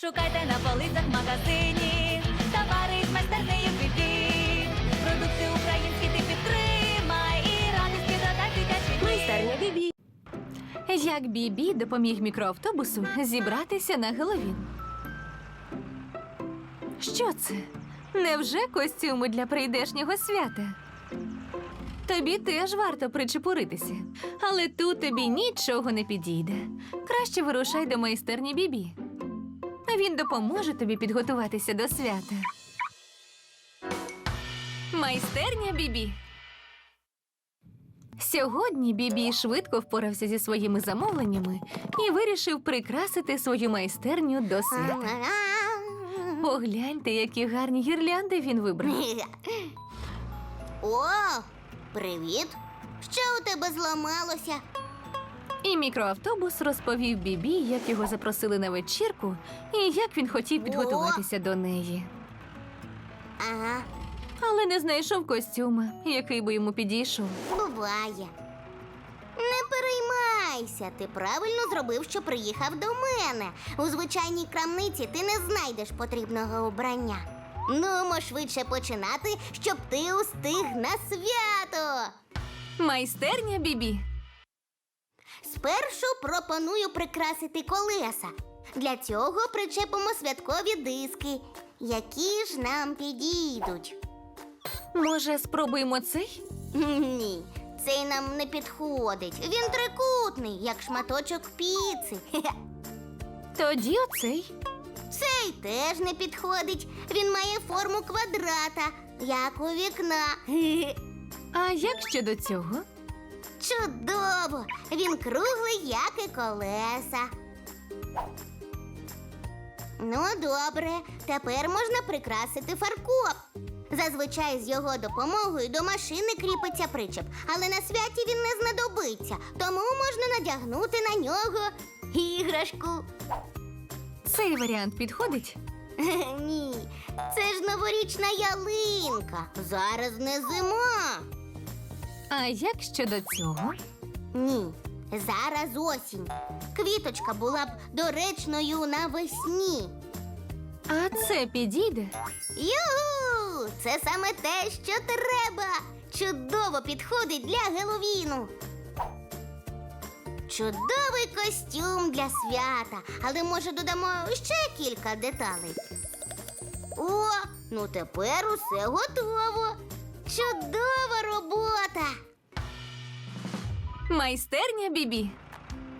Шукайте на полицях магазині, товари з майстернею бібі. Продукти українські ти підтримай і радості дім. Майстерня Бібі. Як Бібі допоміг мікроавтобусу зібратися на Геловін. Що це? Невже костюми для прийдешнього свята? Тобі теж варто причепуритися, але тут тобі нічого не підійде. Краще вирушай до майстерні Бібі. Він допоможе тобі підготуватися до свята. Майстерня Бібі. Сьогодні Бібі швидко впорався зі своїми замовленнями і вирішив прикрасити свою майстерню до свята. Погляньте, які гарні гірлянди він вибрав. О, привіт! Що у тебе зламалося? І мікроавтобус розповів Бібі, як його запросили на вечірку, і як він хотів підготуватися до неї. Ага, Але не знайшов костюма, який би йому підійшов. буває. Не переймайся, ти правильно зробив, що приїхав до мене. У звичайній крамниці ти не знайдеш потрібного обрання. Нумо швидше починати, щоб ти устиг на свято. Майстерня Бібі. Спершу пропоную прикрасити колеса. Для цього причепимо святкові диски, які ж нам підійдуть. Може, спробуємо цей? Ні, цей нам не підходить. Він трикутний, як шматочок піци. Хе-хе. Тоді оцей. Цей теж не підходить. Він має форму квадрата, як у вікна. Хе-хе. А як щодо цього? Чудово! Він круглий, як і колеса. Ну, добре, тепер можна прикрасити фаркоп. Зазвичай з його допомогою до машини кріпиться причеп, але на святі він не знадобиться, тому можна надягнути на нього іграшку. Цей варіант підходить? Ні, це ж новорічна ялинка. Зараз не зима. А як щодо цього? Ні, зараз осінь. Квіточка була б доречною навесні. А це підійде? Югу! Це саме те, що треба. Чудово підходить для Геловіну. Чудовий костюм для свята, але може додамо ще кілька деталей. О, ну тепер усе готово. Чудова робота. Майстерня Бібі.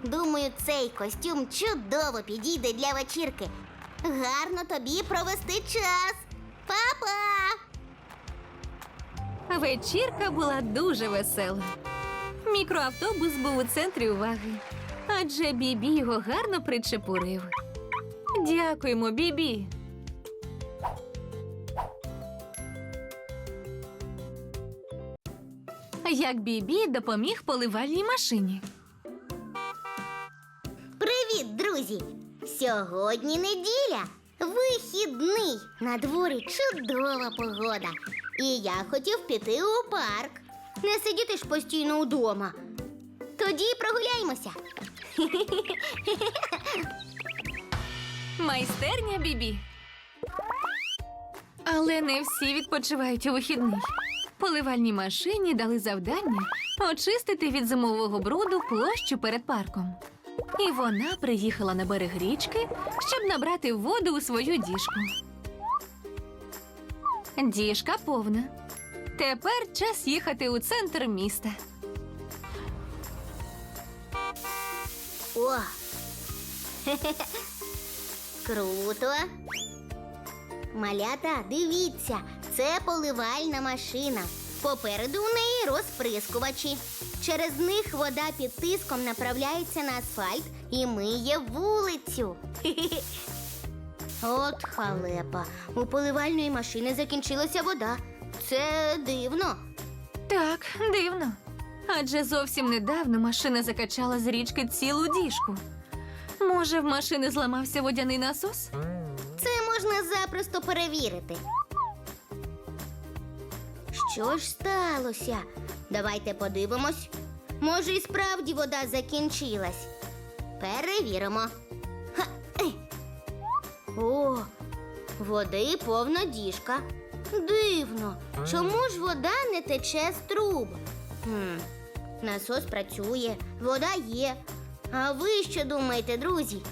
Думаю, цей костюм чудово підійде для вечірки. Гарно тобі провести час. Па-па! Вечірка була дуже весела. Мікроавтобус був у центрі уваги, адже Бібі його гарно причепурив. Дякуємо, Бібі. Як Бібі допоміг поливальній машині. Привіт, друзі! Сьогодні неділя. Вихідний. На дворі чудова погода. І я хотів піти у парк. Не сидіти ж постійно удома. Тоді прогуляємося. Майстерня Бібі. Але не всі відпочивають у вихідний. Поливальній машині дали завдання очистити від зимового бруду площу перед парком. І вона приїхала на берег річки, щоб набрати воду у свою діжку. Діжка повна. Тепер час їхати у центр міста. О! Круто. Малята, дивіться, це поливальна машина. Попереду у неї розприскувачі. Через них вода під тиском направляється на асфальт і миє вулицю. От халепа. У поливальної машини закінчилася вода. Це дивно. Так, дивно. Адже зовсім недавно машина закачала з річки цілу діжку. Може, в машини зламався водяний насос? Це можна запросто перевірити. Що ж сталося? Давайте подивимось. Може, і справді вода закінчилась. Перевіримо. О, води повна діжка. Дивно, чому ж вода не тече з труб? Хм, насос працює, вода є. А ви що думаєте, друзі?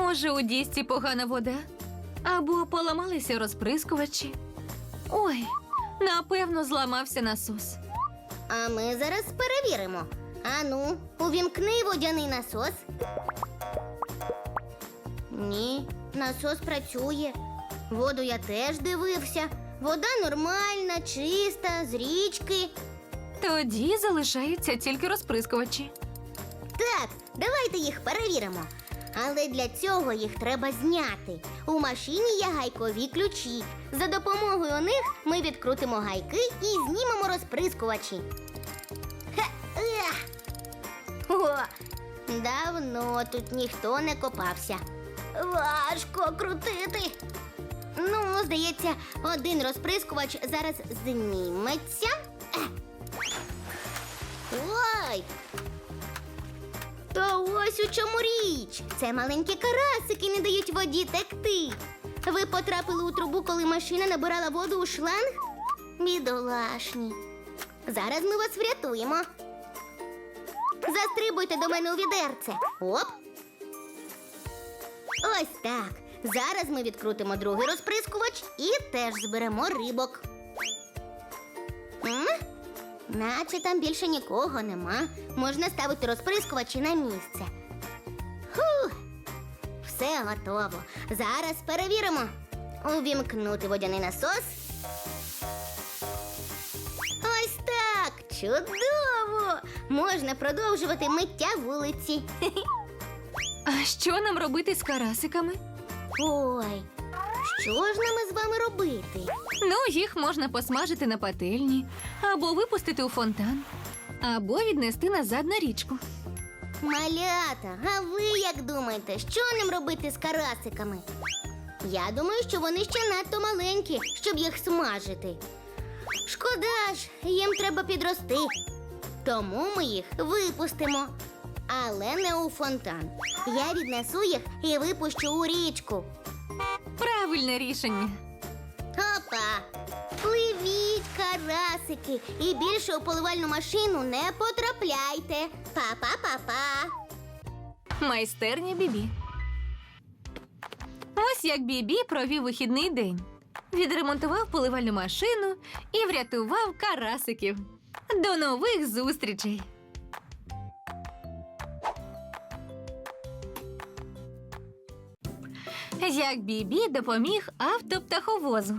Може, у дісці погана вода? Або поламалися розприскувачі? Ой, напевно, зламався насос. А ми зараз перевіримо. Ану, увімкни водяний насос. Ні, насос працює. Воду я теж дивився. Вода нормальна, чиста, з річки. Тоді залишаються тільки розприскувачі. Так, давайте їх перевіримо. Але для цього їх треба зняти. У машині є гайкові ключі. За допомогою них ми відкрутимо гайки і знімемо розприскувачі. О, давно тут ніхто не копався. Важко крутити. Ну, здається, один розприскувач зараз зніметься. Ось у чому річ. Це маленькі карасики не дають воді текти. Ви потрапили у трубу, коли машина набирала воду у шланг? Бідолашні. Зараз ми вас врятуємо. Застрибуйте до мене у відерце. Оп. Ось так. Зараз ми відкрутимо другий розприскувач і теж зберемо рибок. М? Наче там більше нікого нема. Можна ставити розприскувачі на місце. Все готово. Зараз перевіримо. Увімкнути водяний насос. Ось так. Чудово! Можна продовжувати миття вулиці. А що нам робити з карасиками? Ой, що ж нам із вами робити? Ну, їх можна посмажити на пательні, або випустити у фонтан, або віднести назад на річку. Малята, а ви як думаєте, що ним робити з карасиками? Я думаю, що вони ще надто маленькі, щоб їх смажити. Шкода ж, їм треба підрости. Тому ми їх випустимо. Але не у фонтан. Я віднесу їх і випущу у річку. Правильне рішення. Карасики, і більше у поливальну машину не потрапляйте. Па-па-па-па. Майстерня Бібі. Ось як Бібі провів вихідний день. Відремонтував поливальну машину і врятував карасиків. До нових зустрічей! Як Бібі допоміг автоптаховозу.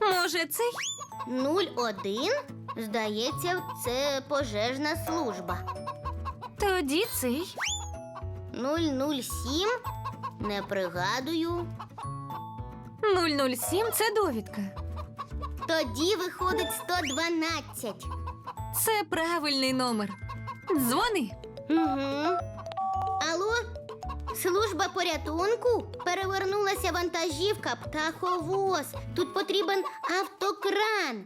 Може, цей? 01? Здається, це пожежна служба. Тоді цей. 007? Не пригадую. 007 це довідка. Тоді виходить 112. Це правильний номер. Дзвони. Угу. Алло? Служба порятунку? Перевернулася вантажівка птаховоз. Тут потрібен автокран.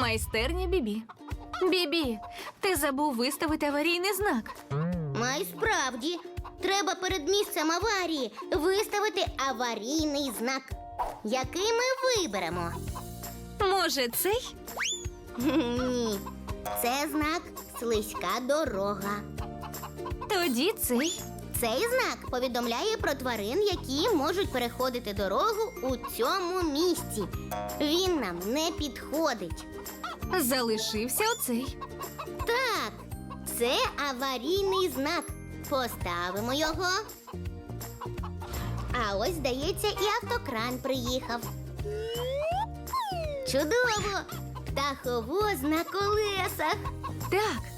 Майстерня Бібі. Бібі, ти забув виставити аварійний знак. Май справді. Треба перед місцем аварії виставити аварійний знак. Який ми виберемо? Може, цей? Ні. Це знак слизька дорога. Тоді цей. Цей знак повідомляє про тварин, які можуть переходити дорогу у цьому місці. Він нам не підходить. Залишився оцей. Так, це аварійний знак. Поставимо його. А ось, здається, і автокран приїхав. Чудово! Птаховоз на колесах. Так.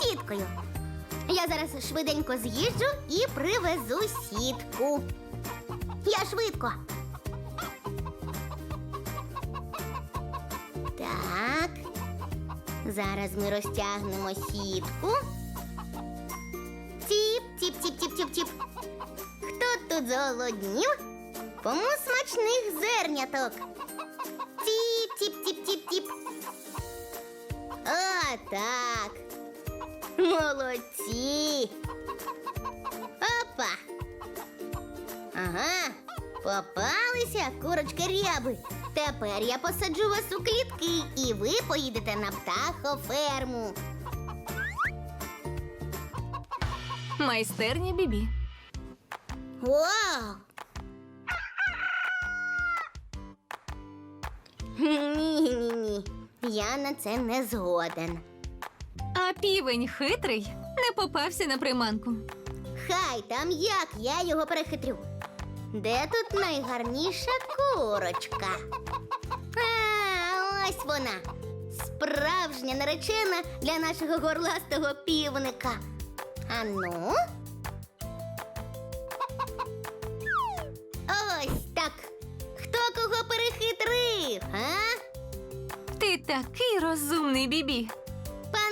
сіткою. Я зараз швиденько з'їжджу і привезу сітку. Я швидко. Так. Зараз ми розтягнемо сітку. Тіп, тіп, тіп, тіп, тіп, тіп. Хто тут зголоднів? Кому смачних зерняток? Тіп, тіп, тіп, тіп, тіп. О, так. Молодці. Опа. Ага, попалися курочки ряби. Тепер я посаджу вас у клітки, і ви поїдете на птахоферму. Майстерня бібі. Вау! Ні-ні-ні. Я на це не згоден. А півень хитрий не попався на приманку. Хай там як я його перехитрю. Де тут найгарніша курочка? А, ось вона. Справжня наречена для нашого горластого півника. А ну. Ось так. Хто кого перехитрив, а? Ти такий розумний, бібі.